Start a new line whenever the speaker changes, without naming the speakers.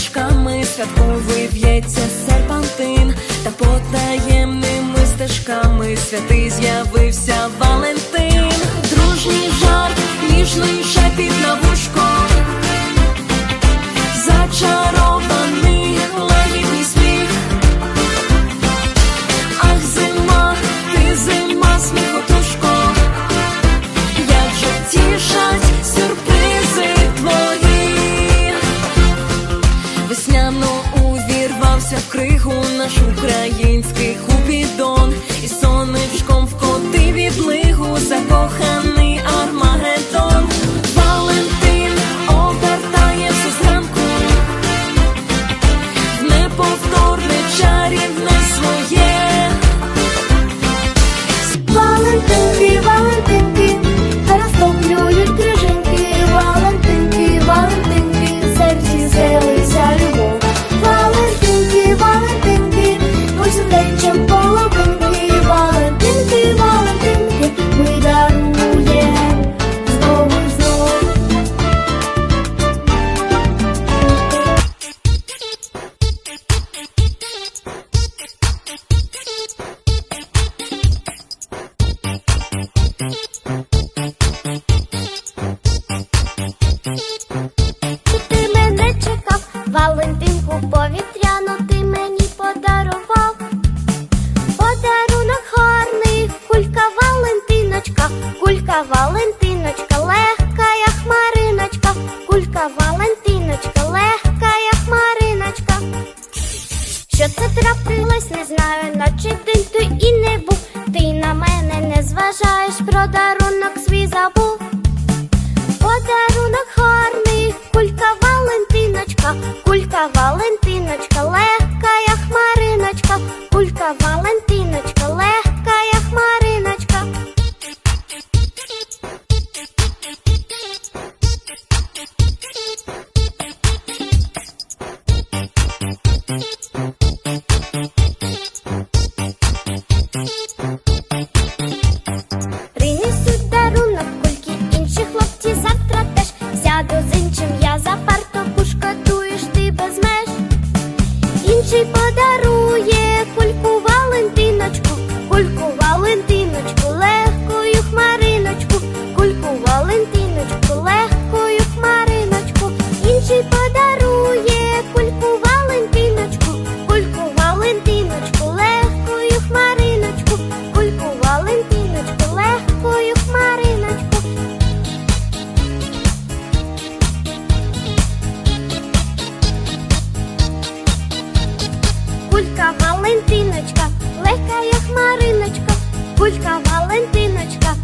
Стежками святковий в'ється серпантин, та по таємними стежками святий з'явився Валентин, дружній жарт, ніжний шепіт на вулиці. Увірвався в кригу наш український купідон, і сонечком вкотив відлигу лигу Армагеддон.
Валентиночка, легка, як хмариночка, кулька Валентиночка, легка, як хмариночка. Що це трапилось, не знаю, наче день ти і не був. Ти на мене не зважаєш, про дарунок свій забув. Подарунок гарний, кулька. Булька Валентиночка, легка як Мариночка, пулька Валентиночка.